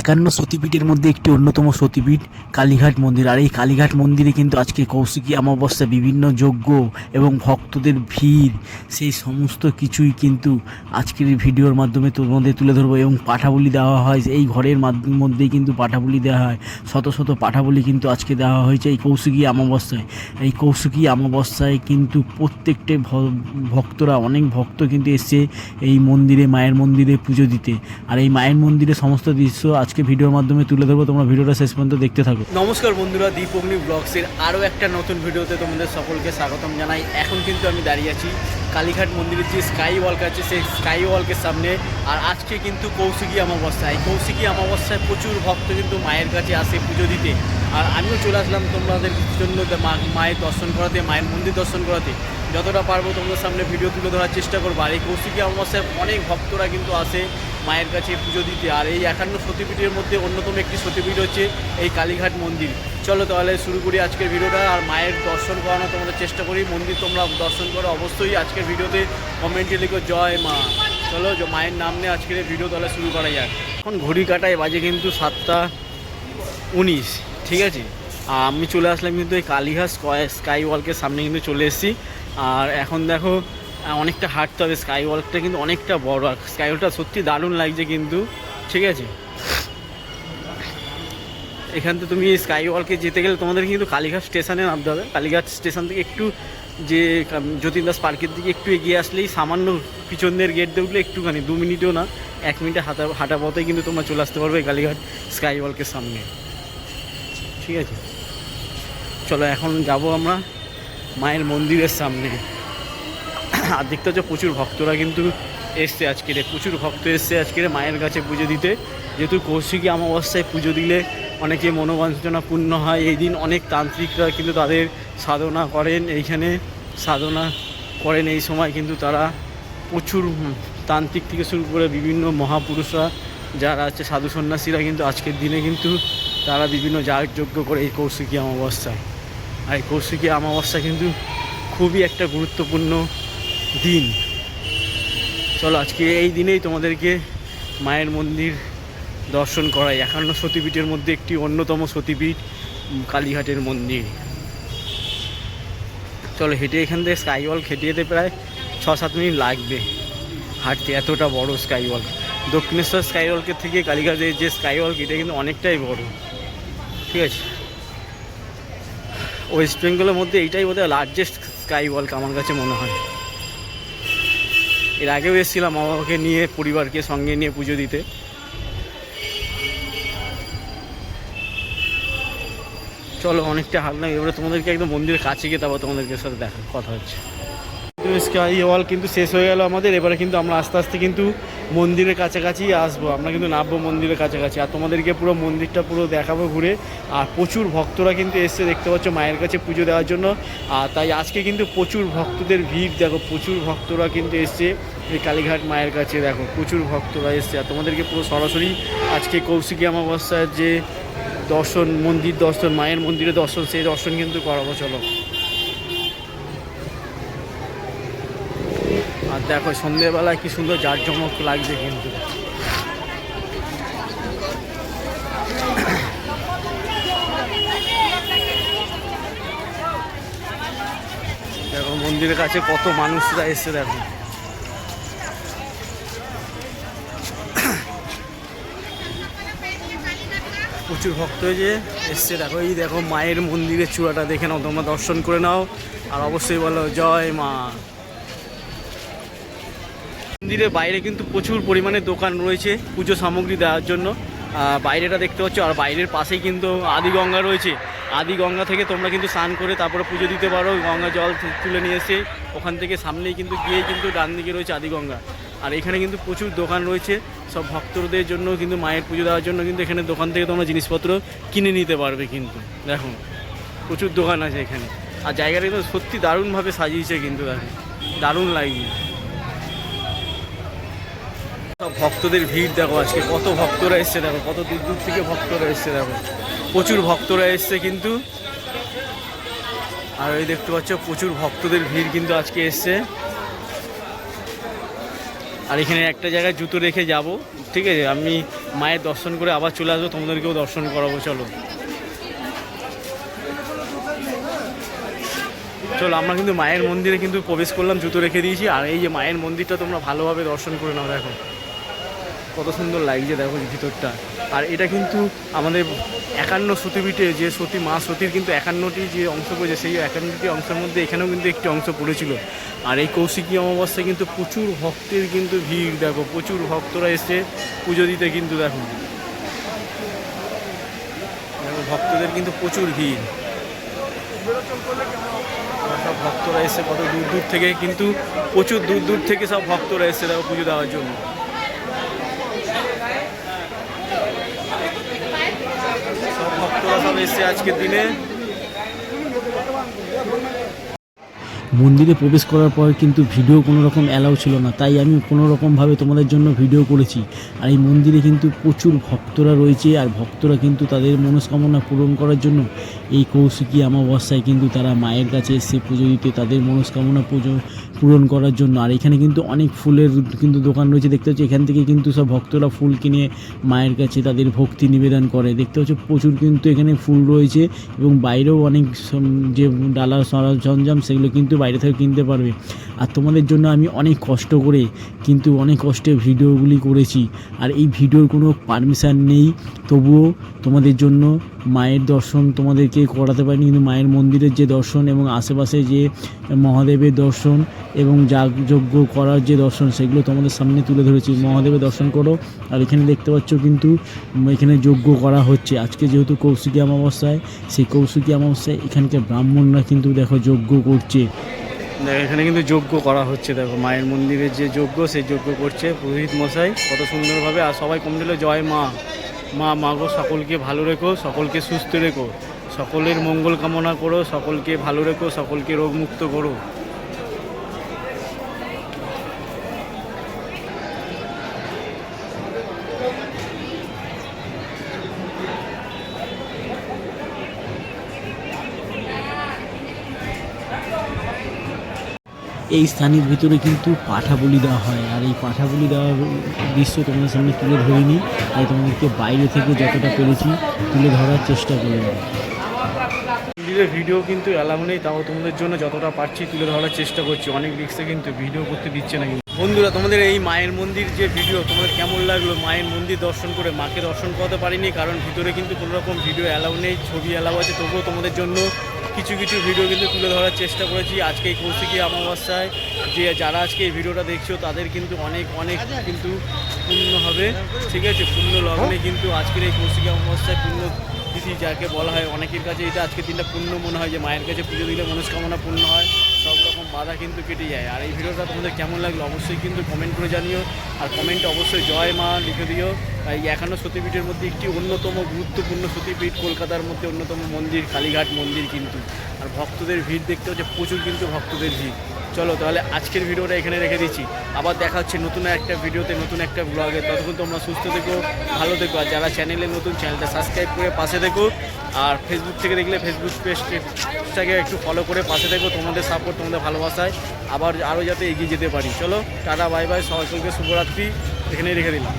একান্ন সতীপীঠের মধ্যে একটি অন্যতম সতীপীঠ, কালীঘাট মন্দির। আর এই কালীঘাট মন্দিরে কিন্তু আজকে কৌশিকী অমাবস্যা বিভিন্ন যজ্ঞ এবং ভক্তদের ভিড়, সেই সমস্ত কিছুই কিন্তু আজকের ভিডিওর মাধ্যমে তোমাদের তুলে ধরবো এবং পাঠাবলি দেওয়া হয়। এই ঘরের মধ্যেই কিন্তু পাঠাবলি দেওয়া হয়। শত শত পাঠাবলি কিন্তু আজকে দেওয়া হয়েছে এই কৌশিকী অমাবস্যায়। এই কৌশিকী অমাবস্যায় কিন্তু প্রত্যেকটা ভক্তরা, অনেক ভক্ত কিন্তু এসছে এই মন্দিরে, মায়ের মন্দিরে পুজো দিতে। আর এই মায়ের মন্দিরে সমস্ত দৃশ্য আজকে ভিডিওর মাধ্যমে তুলে ধরবো, তোমরা ভিডিওটা শেষ পর্যন্ত দেখতে থাকো। নমস্কার বন্ধুরা দীপগ্নি ব্লগসের আরও একটা নতুন ভিডিওতে তোমাদের সকলকে স্বাগতম জানাই। এখন কিন্তু আমি দাঁড়িয়ে আছি কালীঘাট মন্দিরের যে স্কাই ওয়ার্ক আছে, সেই স্কাই ওয়ার্কের সামনে। আর আজকে কিন্তু কৌশিকী অমাবস্যা। এই কৌশিকী অমাবস্যায় প্রচুর ভক্ত কিন্তু মায়ের কাছে আসে পুজো দিতে। আর আমিও চলে আসলাম তোমাদের জন্য মায়ের দর্শন করাতে, মায়ের মন্দির দর্শন করাতে। যতটা পারব তোমাদের সামনে ভিডিও তুলে ধরার চেষ্টা করব। আর এই কৌশিকী অমাবস্যায় অনেক ভক্তরা কিন্তু আসে। মায়ের কাছে পুজো দিতে। আর এই একান্ন সতীপীঠের মধ্যে অন্যতম একটি সতীপীঠ হচ্ছে এই কালীঘাট মন্দির। চলো তাহলে শুরু করি আজকের ভিডিওটা, আর মায়ের দর্শন করানো তোমাদের চেষ্টা করি। মন্দির তোমরা দর্শন করো অবশ্যই। আজকের ভিডিওতে কমেন্টে লিখো, জয় মা। চলো মায়ের নাম নিয়ে আজকের ভিডিও তাহলে শুরু করা যাক। এখন ঘড়ি কাটায় বাজে কিন্তু সাতটা উনিশ, ঠিক আছে? আমি চলে আসলাম কিন্তু এই কালীঘাট স্কাই ওয়ালকের সামনে কিন্তু চলে এসেছি। আর এখন দেখো অনেকটা হাঁটতে হবে স্কাই ওয়ার্কটা কিন্তু অনেকটা বড়, আর স্কাই ওয়ার্কটা সত্যি দারুণ লাগছে কিন্তু, ঠিক আছে? এখান থেকে তুমি স্কাই ওয়ার্কে যেতে গেলে তোমাদের কিন্তু কালীঘাট স্টেশনে নামতে হবে। কালীঘাট স্টেশন থেকে একটু যে যতীন দাস পার্কের দিকে একটু এগিয়ে আসলেই সামান্য পিছনের গেট দিয়ে উঠলে একটুখানি, দু মিনিটও না, এক মিনিটে হাঁটা হাঁটা পথে কিন্তু তোমরা চলে আসতে পারবে কালীঘাট স্কাই ওয়ার্কের সামনে। ঠিক আছে? চলো এখন যাব আমরা মায়ের মন্দিরের সামনে। আর দেখতে হচ্ছে প্রচুর ভক্তরা কিন্তু এসছে আজকের প্রচুর ভক্ত এসছে আজকের মায়ের কাছে পুজো দিতে। যেহেতু কৌশিকী অমাবস্যায় পুজো দিলে অনেকে মনোবাঞ্ছনা পূর্ণ হয়। এই দিন অনেক তান্ত্রিকরা কিন্তু তাদের সাধনা করেন। এইখানে সাধনা করেন। এই সময় কিন্তু তারা প্রচুর তান্ত্রিক থেকে শুরু করে বিভিন্ন মহাপুরুষরা যারা আছে, সাধু সন্ন্যাসীরা কিন্তু আজকের দিনে কিন্তু তারা বিভিন্ন যাগযজ্ঞ করে এই কৌশিকী অমাবস্যায়। আর এই কৌশিকী অমাবস্যা কিন্তু খুবই একটা গুরুত্বপূর্ণ দিন। চলো, আজকে এই দিনেই তোমাদেরকে মায়ের মন্দির দর্শন করাই। একান্ন সতীপীঠের মধ্যে একটি অন্যতম সতীপীঠ, কালীঘাটের মন্দির। চলো, হেঁটে এখান থেকে স্কাই ওয়াল হেঁটে যেতে প্রায় ছ সাত মিনিট লাগবে। হাঁটতে এতটা বড় স্কাই ওয়াল দক্ষিণেশ্বর স্কাই ওয়ালকের থেকে কালীঘাটের যে স্কাই ওয়াল এটা কিন্তু অনেকটাই বড়। ঠিক আছে? ওয়েস্ট বেঙ্গলের মধ্যে এইটাই বোধহয় লার্জেস্ট স্কাই ওয়ার্ক আমার কাছে মনে হয়। এর আগেও এসেছিলাম মা বাবাকে নিয়ে, পরিবারকে সঙ্গে নিয়ে পুজো দিতে। চলো, অনেকটা হাল নাই। এবারে তোমাদেরকে একদম মন্দিরের কাছে গিয়ে তারপর তোমাদেরকে সাথে দেখা, কথা হচ্ছে। স্কাই ওয়াল কিন্তু শেষ হয়ে গেল আমাদের। এবারে কিন্তু আমরা আস্তে আস্তে কিন্তু মন্দিরের কাছাকাছি আসব। আমরা কিন্তু নামবো মন্দিরের কাছাকাছি। আর তোমাদেরকে পুরো মন্দিরটা পুরো দেখাবো ঘুরে। আর প্রচুর ভক্তরা কিন্তু এসছে, দেখতে পাচ্ছ মায়ের কাছে পুজো দেওয়ার জন্য। আর তাই আজকে কিন্তু প্রচুর ভক্তদের ভিড়। দেখো, প্রচুর ভক্তরা কিন্তু এসছে এই কালীঘাট মায়ের কাছে। দেখো, প্রচুর ভক্তরা এসছে। আর তোমাদেরকে পুরো সরাসরি আজকে কৌশিকী অমাবস্যার যে দর্শন, মন্দির দর্শন, মায়ের মন্দিরে দর্শন, সেই দর্শন কিন্তু করাবো, চলো। দেখো সন্ধ্যেবেলায় কি সুন্দর জাঁকজমক লাগছে কিন্তু। দেখো, মন্দিরের কাছে কত মানুষরা এসছে, দেখো। প্রচুর ভক্ত হয়েছে এসছে, দেখো, এই দেখো মায়ের মন্দিরের চূড়াটা দেখে নাও, তোমরা দর্শন করে নাও। আর অবশ্যই বলো, জয় মা। মন্দিরের বাইরে কিন্তু প্রচুর পরিমাণে দোকান রয়েছে পুজো সামগ্রী দেওয়ার জন্য। বাইরেটা দেখতে পাচ্ছ, আর বাইরের পাশেই কিন্তু আদি গঙ্গা রয়েছে। আদি গঙ্গা থেকে তোমরা কিন্তু স্নান করে তারপরে পুজো দিতে পারো, গঙ্গা জল তুলে নিয়ে এসে ওখান থেকে সামনেই কিন্তু গিয়ে কিন্তু ডান দিকে রয়েছে আদি গঙ্গা। আর এখানে কিন্তু প্রচুর দোকান রয়েছে, সব ভক্তদের জন্য কিন্তু মায়ের পুজো দেওয়ার জন্য কিন্তু এখানে দোকান থেকে তোমরা জিনিসপত্র কিনে নিতে পারবে কিন্তু। দেখো, প্রচুর দোকান আছে এখানে। আর জায়গাটা কিন্তু সত্যি দারুণভাবে সাজিয়েছে কিন্তু দেখো, দারুণ লাগছে। সব ভক্তদের ভিড় দেখো আজকে, কত ভক্তরা এসছে দেখো, কত দূর দূর থেকে ভক্তরা এসছে দেখো। প্রচুর ভক্তরা এসছে কিন্তু। আর ওই দেখতে পাচ্ছ, প্রচুর ভক্তদের ভিড় কিন্তু আজকে এসছে। আর এখানে একটা জায়গায় জুতো রেখে যাব, ঠিক আছে? আমি মায়ের দর্শন করে আবার চলে আসব, তোমাদেরকেও দর্শন করাবো, চলো। চলো, আমরা কিন্তু মায়ের মন্দিরে কিন্তু প্রবেশ করলাম, জুতো রেখে দিয়েছি। আর এই যে মায়ের মন্দিরটা তোমরা ভালোভাবে দর্শন করে নাও, দেখো। কত সুন্দর লাগছে দেখো ভিতরটা। আর এটা কিন্তু আমাদের একান্ন সতীপীঠে যে সতী, মা সতীর কিন্তু একান্নটি যে অংশ পড়েছে, সেই একান্নটি অংশের মধ্যে এখানেও কিন্তু একটি অংশ পড়েছিল। আর এই কৌশিকী অমাবস্যায় কিন্তু প্রচুর ভক্তের কিন্তু ভিড়, দেখো, প্রচুর ভক্তরা এসে পুজো দিতে কিন্তু, দেখো। দেখো, ভক্তদের কিন্তু প্রচুর ভিড়। সব ভক্তরা এসে কত দূর দূর থেকে কিন্তু, প্রচুর দূর দূর থেকে সব ভক্তরা এসে, দেখো, পুজো দেওয়ার জন্য সব সব এসে আজকের দিনে। মন্দিরে প্রবেশ করার পর কিন্তু ভিডিও কোনো রকম অ্যালাউ ছিল না, তাই আমি কোনো রকমভাবে তোমাদের জন্য ভিডিও করেছি। আর এই মন্দিরে কিন্তু প্রচুর ভক্তরা রয়েছে, আর ভক্তরা কিন্তু তাদের মনস্কামনা পূরণ করার জন্য এই কৌশিকী অমাবস্যায় কিন্তু তারা মায়ের কাছে এসে পুজো দিতে, তাদের মনস্কামনা পুজো পূরণ করার জন্য। আর এখানে কিন্তু অনেক ফুলের কিন্তু দোকান রয়েছে। দেখতে হচ্ছে এখান থেকে কিন্তু সব ভক্তরা ফুল কিনে মায়ের কাছে তাদের ভক্তি নিবেদন করে। দেখতে হচ্ছে প্রচুর কিন্তু এখানে ফুল রয়েছে এবং বাইরেও অনেক যে ডালার সরঞ্জাম সেগুলো কিন্তু বাইরে থেকে কিনতে পারবে। আর তোমাদের জন্য আমি অনেক কষ্ট করে কিন্তু অনেক কষ্টে ভিডিওগুলি করেছি। আর এই ভিডিওর কোনো পারমিশান নেই। তবুও তোমাদের জন্য মায়ের দর্শন তোমাদেরকে করাতে পারিনি, কিন্তু মায়ের মন্দিরের যে দর্শন এবং আশেপাশে যে মহাদেবের দর্শন এবং যাগযজ্ঞ করার যে দর্শন, সেগুলো তোমাদের সামনে তুলে ধরেছি। মহাদেবের দর্শন করো, আর এখানে দেখতে পাচ্ছ কিন্তু এখানে যজ্ঞ করা হচ্ছে। আজকে যেহেতু কৌশিকী অমাবস্যায়, সেই কৌশিকী অমাবস্যায় এখানকার ব্রাহ্মণরা কিন্তু দেখো যজ্ঞ করছে। এখানে কিন্তু যজ্ঞ করা হচ্ছে। দেখো, মায়ের মন্দিরের যে যজ্ঞ, সেই যজ্ঞ করছে পুরোহিত মশাই। কত সুন্দরভাবে, আর সবাই কম দিল জয় মা। মা মাগো সকলকে ভালো রেখো, সকলকে সুস্থ রেখো। সকলের মঙ্গল কামনা করো, সকলকে ভালো রেখো, সকলকে রোগমুক্ত করো। এই স্থানের ভিতরে কিন্তু পাঠা বলি দেওয়া হয়। আর এই পাঠা বলি দেওয়ার দৃশ্য তোমাদের সামনে তুলে ধরিনি, তাই তোমাদেরকে বাইরে থেকে যতটা পেরেছি তুলে ধরার চেষ্টা করলাম মন্দিরের ভিডিও কিন্তু অ্যালাউ নেই, তাও তোমাদের জন্য যতটা পারছি তুলে ধরার চেষ্টা করছি। অনেক রিক্সে কিন্তু ভিডিও করতে দিচ্ছে না কিন্তু। বন্ধুরা, তোমাদের এই মায়ের মন্দির যে ভিডিও তোমাদের কেমন লাগল? মায়ের মন্দির দর্শন করে মাকে দর্শন করতে পারিনি, কারণ ভিতরে কিন্তু কোনো রকম ভিডিও অ্যালাউ নেই, ছবি অ্যালাউ আছে, তবুও তোমাদের জন্য কিছু কিছু ভিডিও কিন্তু তুলে ধরার চেষ্টা করেছি। আজকে এই কৌশিকী অমাবস্যায় যে যারা আজকে এই ভিডিওটা দেখছ, তাদের কিন্তু অনেক অনেক কিন্তু পূর্ণ হবে। ঠিক আছে? পূর্ণ লগ্নে কিন্তু আজকের এই কৌশিকী অমাবস্যায় পূর্ণ তিথি যাকে বলা হয়, অনেকের কাছে এটা আজকের দিনটা পূর্ণ মনে হয় যে মায়ের কাছে পুজো দিলে মনস্কামনা পূর্ণ হয়। সব রকম বাধা কিন্তু কেটে যায়। আর এই ভিডিওটা তোমাদের কেমন লাগল অবশ্যই কিন্তু কমেন্ট করে জানিও। আর কমেন্টে অবশ্যই জয় মা লিখে দিও। এই একান্ন সতীপীঠের মধ্যে একটি অন্যতম গুরুত্বপূর্ণ সতীপীঠ কলকাতার মধ্যে অন্যতম মন্দির, কালীঘাট মন্দির কিন্তু। আর ভক্তদের ভিড় দেখতে হচ্ছে, প্রচুর কিন্তু ভক্তদের ভিড়। চলো তাহলে আজকের ভিডিওটা এখানে রেখে দিচ্ছি। আবার দেখা হচ্ছে নতুন একটা ভিডিওতে, নতুন একটা ব্লগে ততক্ষণ তোমরা সুস্থ থেকো, ভালো থেকো। আর যারা চ্যানেলে নতুন চ্যানেলটা সাবস্ক্রাইব করে পাশে থেকো। আর ফেসবুক থেকে দেখলে ফেসবুক পেজটাকে একটু ফলো করে পাশে থেকো। তোমাদের সাপোর্ট তোমাদের ভালোবাসায় আবার আরও যাতে এগিয়ে যেতে পারি। চলো, টাটা বাই বাই সকলকে শুভরাত্রি। এখানেই রেখে দিলাম।